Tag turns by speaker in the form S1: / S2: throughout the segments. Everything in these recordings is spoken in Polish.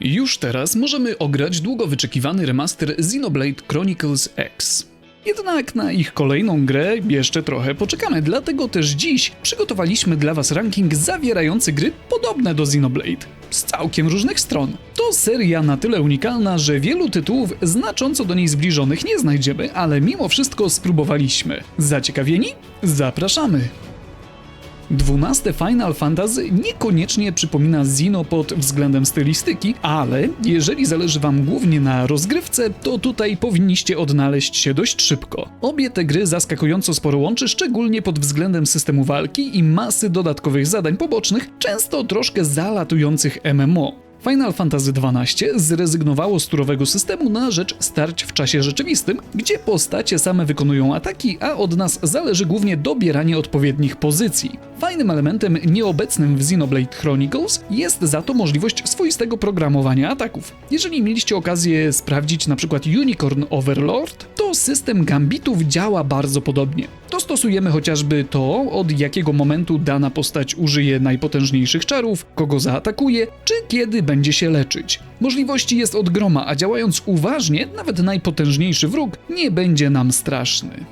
S1: Już teraz możemy ograć długo wyczekiwany remaster Xenoblade Chronicles X. Jednak na ich kolejną grę jeszcze trochę poczekamy, dlatego też dziś przygotowaliśmy dla Was ranking zawierający gry podobne do Xenoblade. Z całkiem różnych stron. To seria na tyle unikalna, że wielu tytułów znacząco do niej zbliżonych nie znajdziemy, ale mimo wszystko spróbowaliśmy. Zaciekawieni? Zapraszamy! 12 Final Fantasy niekoniecznie przypomina Zino pod względem stylistyki, ale jeżeli zależy Wam głównie na rozgrywce, to tutaj powinniście odnaleźć się dość szybko. Obie te gry zaskakująco sporo łączy, szczególnie pod względem systemu walki i masy dodatkowych zadań pobocznych, często troszkę zalatujących MMO. Final Fantasy XII zrezygnowało z turowego systemu na rzecz starć w czasie rzeczywistym, gdzie postacie same wykonują ataki, a od nas zależy głównie dobieranie odpowiednich pozycji. Fajnym elementem nieobecnym w Xenoblade Chronicles jest za to możliwość swoistego programowania ataków. Jeżeli mieliście okazję sprawdzić przykład Unicorn Overlord, to system gambitów działa bardzo podobnie. Dostosujemy chociażby to, od jakiego momentu dana postać użyje najpotężniejszych czarów, kogo zaatakuje, czy kiedy będzie się leczyć. Możliwości jest od groma, a działając uważnie, nawet najpotężniejszy wróg nie będzie nam straszny.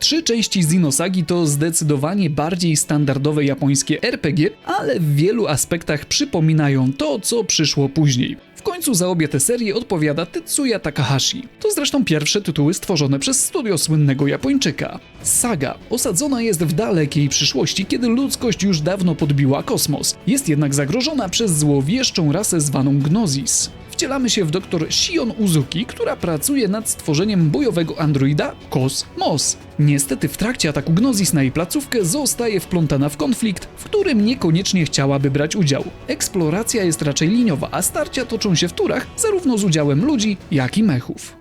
S1: Trzy części Xenosagi to zdecydowanie bardziej standardowe japońskie RPG, ale w wielu aspektach przypominają to, co przyszło później. W końcu za obie te serie odpowiada Tetsuya Takahashi. To zresztą pierwsze tytuły stworzone przez studio słynnego Japończyka. Saga osadzona jest w dalekiej przyszłości, kiedy ludzkość już dawno podbiła kosmos. Jest jednak zagrożona przez złowieszczą rasę zwaną Gnosis wcielamy się w dr Shion Uzuki, która pracuje nad stworzeniem bojowego androida Kosmos. Niestety w trakcie ataku Gnosis na jej placówkę zostaje wplątana w konflikt, w którym niekoniecznie chciałaby brać udział. Eksploracja jest raczej liniowa, a starcia toczą się w turach zarówno z udziałem ludzi, jak i mechów.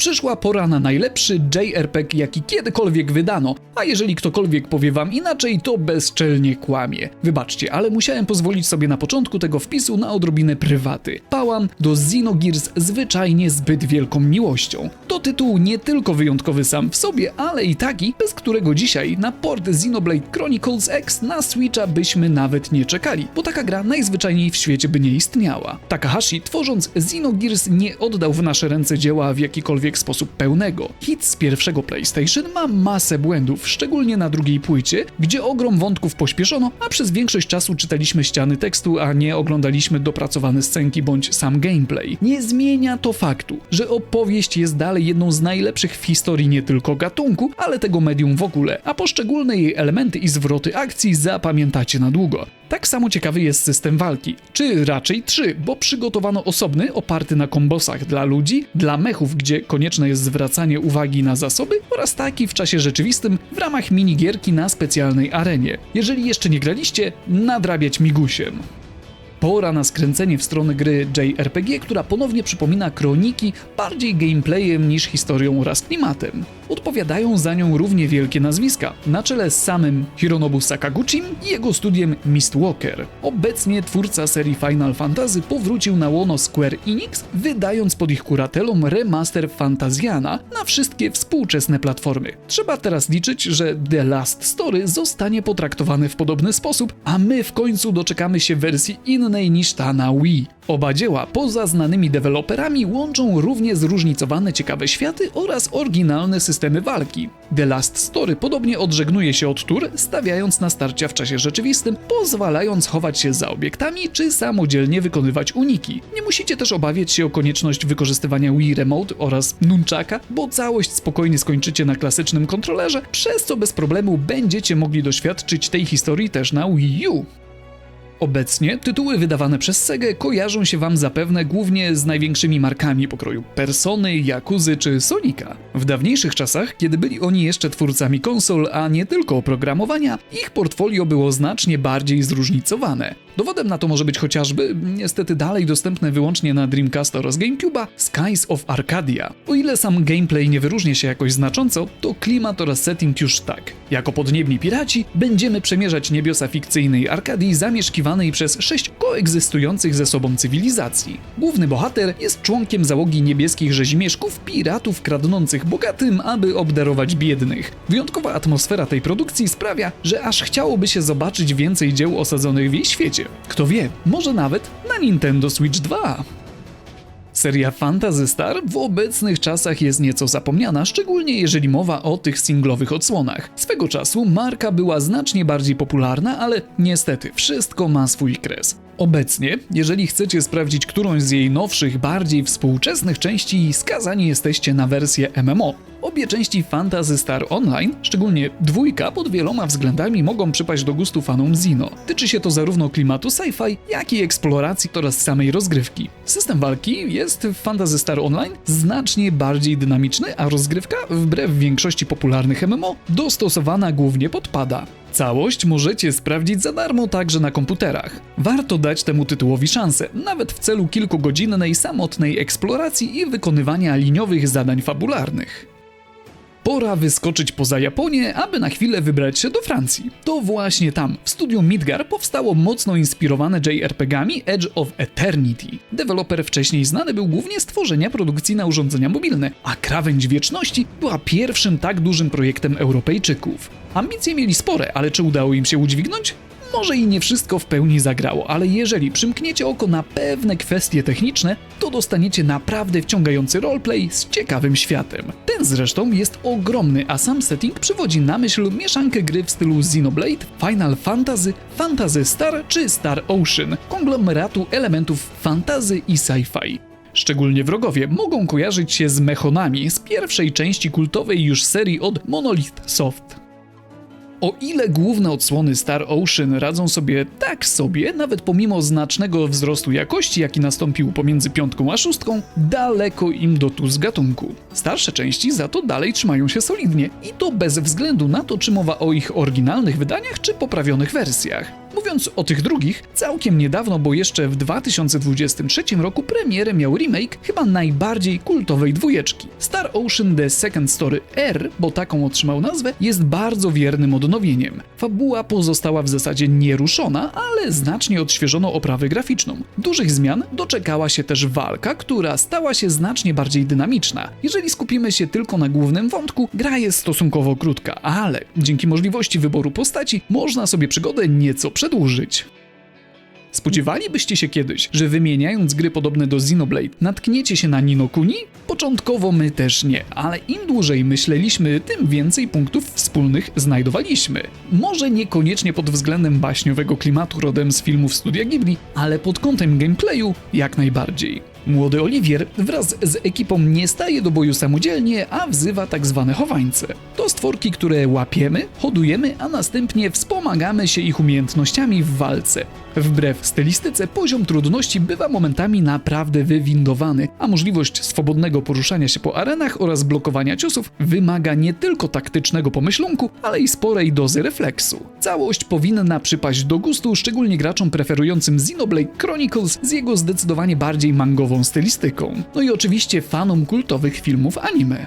S1: Przyszła pora na najlepszy JRPG, jaki kiedykolwiek wydano, a jeżeli ktokolwiek powie wam inaczej, to bezczelnie kłamie. Wybaczcie, ale musiałem pozwolić sobie na początku tego wpisu na odrobinę prywaty. Pałam do Xenogears zwyczajnie zbyt wielką miłością. To tytuł nie tylko wyjątkowy sam w sobie, ale i taki, bez którego dzisiaj na port Xenoblade Chronicles X na Switcha byśmy nawet nie czekali, bo taka gra najzwyczajniej w świecie by nie istniała. Takahashi, tworząc Xenogears, nie oddał w nasze ręce dzieła w jakikolwiek sposób pełnego. Hit z pierwszego PlayStation ma masę błędów, szczególnie na drugiej płycie, gdzie ogrom wątków pośpieszono, a przez większość czasu czytaliśmy ściany tekstu, a nie oglądaliśmy dopracowane scenki bądź sam gameplay. Nie zmienia to faktu, że opowieść jest dalej jedną z najlepszych w historii nie tylko gatunku, ale tego medium w ogóle, a poszczególne jej elementy i zwroty akcji zapamiętacie na długo. Tak samo ciekawy jest system walki, czy raczej trzy, bo przygotowano osobny, oparty na kombosach dla ludzi, dla mechów, gdzie konieczne jest zwracanie uwagi na zasoby oraz taki w czasie rzeczywistym w ramach minigierki na specjalnej arenie. Jeżeli jeszcze nie graliście, nadrabiać migusiem. Pora na skręcenie w stronę gry JRPG, która ponownie przypomina kroniki bardziej gameplayem niż historią oraz klimatem. Odpowiadają za nią równie wielkie nazwiska, na czele z samym Hironobu Sakaguchim i jego studiem Mistwalker. Obecnie twórca serii Final Fantasy powrócił na łono Square Enix, wydając pod ich kuratelą remaster Fantazjana na wszystkie współczesne platformy. Trzeba teraz liczyć, że The Last Story zostanie potraktowane w podobny sposób, a my w końcu doczekamy się wersji innej niż ta na Wii. Oba dzieła, poza znanymi deweloperami, łączą równie zróżnicowane ciekawe światy oraz oryginalne systemy walki. The Last Story podobnie odżegnuje się od tur, stawiając na starcia w czasie rzeczywistym, pozwalając chować się za obiektami czy samodzielnie wykonywać uniki. Nie musicie też obawiać się o konieczność wykorzystywania Wii Remote oraz Nunchaka, bo całość spokojnie skończycie na klasycznym kontrolerze, przez co bez problemu będziecie mogli doświadczyć tej historii też na Wii U. Obecnie tytuły wydawane przez Sega kojarzą się Wam zapewne głównie z największymi markami pokroju Persony, Yakuzy czy Sonika. W dawniejszych czasach, kiedy byli oni jeszcze twórcami konsol, a nie tylko oprogramowania, ich portfolio było znacznie bardziej zróżnicowane. Dowodem na to może być chociażby, niestety dalej dostępne wyłącznie na Dreamcast oraz GameCube'a, Skies of Arcadia. O ile sam gameplay nie wyróżnia się jakoś znacząco, to klimat oraz setting już tak. Jako podniebni piraci będziemy przemierzać niebiosa fikcyjnej Arkadii zamieszkiwanej przez sześć koegzystujących ze sobą cywilizacji. Główny bohater jest członkiem załogi niebieskich rzezimieszków, piratów kradnących bogatym, aby obdarować biednych. Wyjątkowa atmosfera tej produkcji sprawia, że aż chciałoby się zobaczyć więcej dzieł osadzonych w jej świecie. Kto wie, może nawet na Nintendo Switch 2. Seria Fantasy Star w obecnych czasach jest nieco zapomniana, szczególnie jeżeli mowa o tych singlowych odsłonach. Swego czasu marka była znacznie bardziej popularna, ale niestety wszystko ma swój kres. Obecnie, jeżeli chcecie sprawdzić którąś z jej nowszych, bardziej współczesnych części, skazani jesteście na wersję MMO. Obie części Fantasy Star Online, szczególnie dwójka, pod wieloma względami mogą przypaść do gustu fanom Zino. Tyczy się to zarówno klimatu sci-fi, jak i eksploracji oraz samej rozgrywki. System walki jest w Fantasy Star Online znacznie bardziej dynamiczny, a rozgrywka, wbrew większości popularnych MMO, dostosowana głównie pod pada. Całość możecie sprawdzić za darmo także na komputerach. Warto dać temu tytułowi szansę, nawet w celu kilkugodzinnej samotnej eksploracji i wykonywania liniowych zadań fabularnych. Pora wyskoczyć poza Japonię, aby na chwilę wybrać się do Francji. To właśnie tam, w studiu Midgar, powstało mocno inspirowane JRPG-ami Edge of Eternity. Deweloper wcześniej znany był głównie z tworzenia produkcji na urządzenia mobilne, a Krawędź Wieczności była pierwszym tak dużym projektem Europejczyków. Ambicje mieli spore, ale czy udało im się udźwignąć? Może i nie wszystko w pełni zagrało, ale jeżeli przymkniecie oko na pewne kwestie techniczne, to dostaniecie naprawdę wciągający roleplay z ciekawym światem. Ten zresztą jest ogromny, a sam setting przywodzi na myśl mieszankę gry w stylu Xenoblade, Final Fantasy, Fantasy Star czy Star Ocean, konglomeratu elementów fantazy i sci-fi. Szczególnie wrogowie mogą kojarzyć się z mechonami z pierwszej części kultowej już serii od Monolith Soft. O ile główne odsłony Star Ocean radzą sobie tak sobie, nawet pomimo znacznego wzrostu jakości, jaki nastąpił pomiędzy piątką a szóstką, daleko im do tu z gatunku. Starsze części za to dalej trzymają się solidnie i to bez względu na to, czy mowa o ich oryginalnych wydaniach, czy poprawionych wersjach. Mówiąc o tych drugich, całkiem niedawno, bo jeszcze w 2023 roku premierę miał remake chyba najbardziej kultowej dwójeczki. Star Ocean The Second Story R, bo taką otrzymał nazwę, jest bardzo wiernym odnowieniem. Fabuła pozostała w zasadzie nieruszona, ale znacznie odświeżono oprawę graficzną. Dużych zmian doczekała się też walka, która stała się znacznie bardziej dynamiczna. Jeżeli skupimy się tylko na głównym wątku, gra jest stosunkowo krótka, ale dzięki możliwości wyboru postaci można sobie przygodę nieco przedłużyć. Spodziewalibyście się kiedyś, że wymieniając gry podobne do Xenoblade, natkniecie się na Nino Kuni? Początkowo my też nie, ale im dłużej myśleliśmy, tym więcej punktów wspólnych znajdowaliśmy. Może niekoniecznie pod względem baśniowego klimatu rodem z filmów studia Ghibli, ale pod kątem gameplayu jak najbardziej. Młody Oliwier wraz z ekipą nie staje do boju samodzielnie, a wzywa tak zwane chowańce. To stworki, które łapiemy, hodujemy, a następnie wspomagamy się ich umiejętnościami w walce. Wbrew stylistyce poziom trudności bywa momentami naprawdę wywindowany, a możliwość swobodnego poruszania się po arenach oraz blokowania ciosów wymaga nie tylko taktycznego pomyślunku, ale i sporej dozy refleksu. Całość powinna przypaść do gustu szczególnie graczom preferującym Xenoblade Chronicles z jego zdecydowanie bardziej mangową stylistyką. No i oczywiście fanom kultowych filmów anime.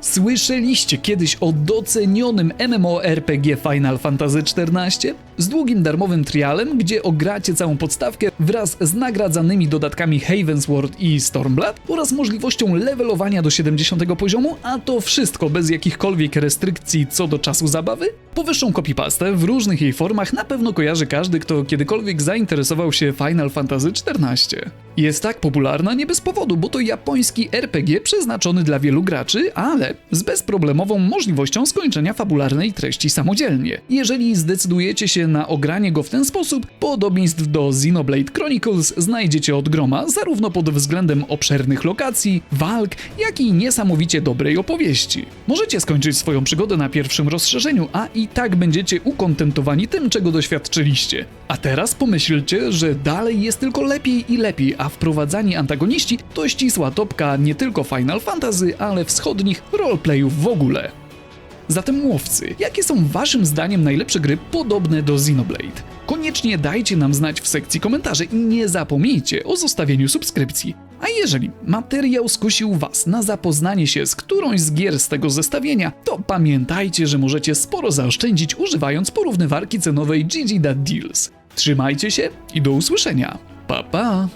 S1: Słyszeliście kiedyś o docenionym MMORPG Final Fantasy XIV? Z długim darmowym trialem, gdzie ogracie całą podstawkę wraz z nagradzanymi dodatkami Havensward i Stormblood oraz możliwością levelowania do 70 poziomu, a to wszystko bez jakichkolwiek restrykcji co do czasu zabawy? Powyższą copypastę w różnych jej formach na pewno kojarzy każdy, kto kiedykolwiek zainteresował się Final Fantasy XIV. Jest tak popularna nie bez powodu, bo to japoński RPG przeznaczony dla wielu graczy, ale z bezproblemową możliwością skończenia fabularnej treści samodzielnie. Jeżeli zdecydujecie się na ogranie go w ten sposób, podobieństw do Xenoblade Chronicles znajdziecie od groma, zarówno pod względem obszernych lokacji, walk, jak i niesamowicie dobrej opowieści. Możecie skończyć swoją przygodę na pierwszym rozszerzeniu, a i tak będziecie ukontentowani tym, czego doświadczyliście. A teraz pomyślcie, że dalej jest tylko lepiej i lepiej, a wprowadzani antagoniści to ścisła topka nie tylko Final Fantasy, ale wschodnich roleplayów w ogóle. Zatem łowcy, jakie są waszym zdaniem najlepsze gry podobne do Xenoblade? Koniecznie dajcie nam znać w sekcji komentarzy i nie zapomnijcie o zostawieniu subskrypcji. A jeżeli materiał skusił was na zapoznanie się z którąś z gier z tego zestawienia, to pamiętajcie, że możecie sporo zaoszczędzić używając porównywarki cenowej GG Deals. Trzymajcie się i do usłyszenia. Pa pa!